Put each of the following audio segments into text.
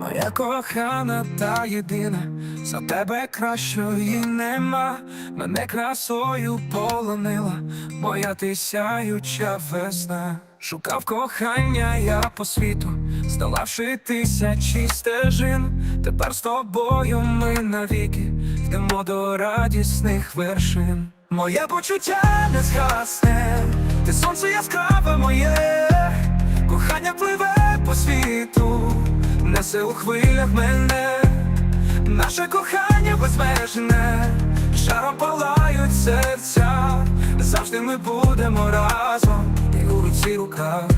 Моя кохана та єдина, за тебе кращої нема, мене красою полонила, моя ти сяюча весна. Шукав кохання я по світу, здолавши тисячі стежин. Тепер з тобою ми навіки йдемо до радісних вершин. Моє почуття не згасне, ти сонце яскраве моє, кохання пливе по світу несе у хвилях мене, наше кохання безмежне, шаром палають серця, завжди ми будемо разом, і у руці рука.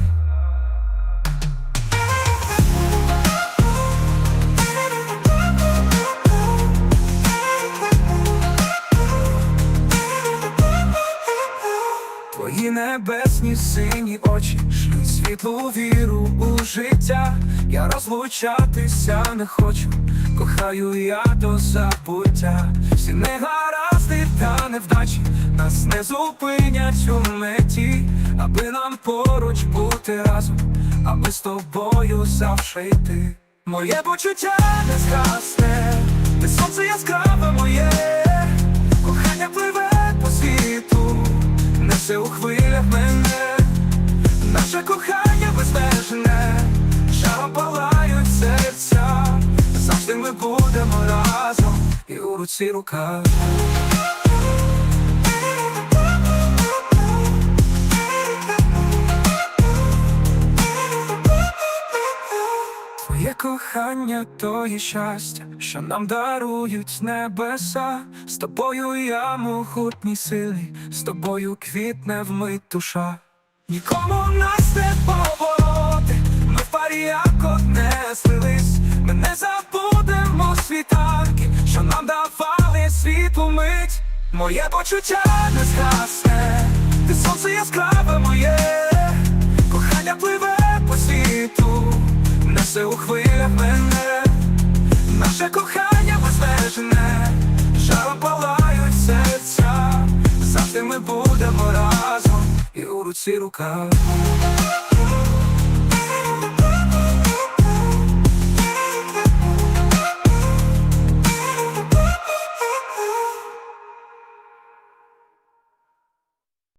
Небесні сині очі шлють світлу віру у життя. Я розлучатися не хочу, кохаю я до забуття. Всі негаразди та невдачі нас не зупинять у меті, аби нам поруч бути разом, а ми з тобою завжди йти. Моє почуття не згасне, несе у хвилях мене, наше кохання безмежне, Жаром палають серця, завжди ми будемо разом, і у руці рука. Кохання то є щастя, що нам дарують небеса. З тобою я могутній силі, з тобою квітне вмить душа. Нікому нас не повороти, ми в парі як одне слились. Ми не забудемо світанки, що нам давали світлу мить. Моє почуття не згасне, ти сонце яскраве моє, кохання пливе по світу несе у мене, наше кохання безмежне, жаром палають серця, завжди ми будемо разом, і у руці рука.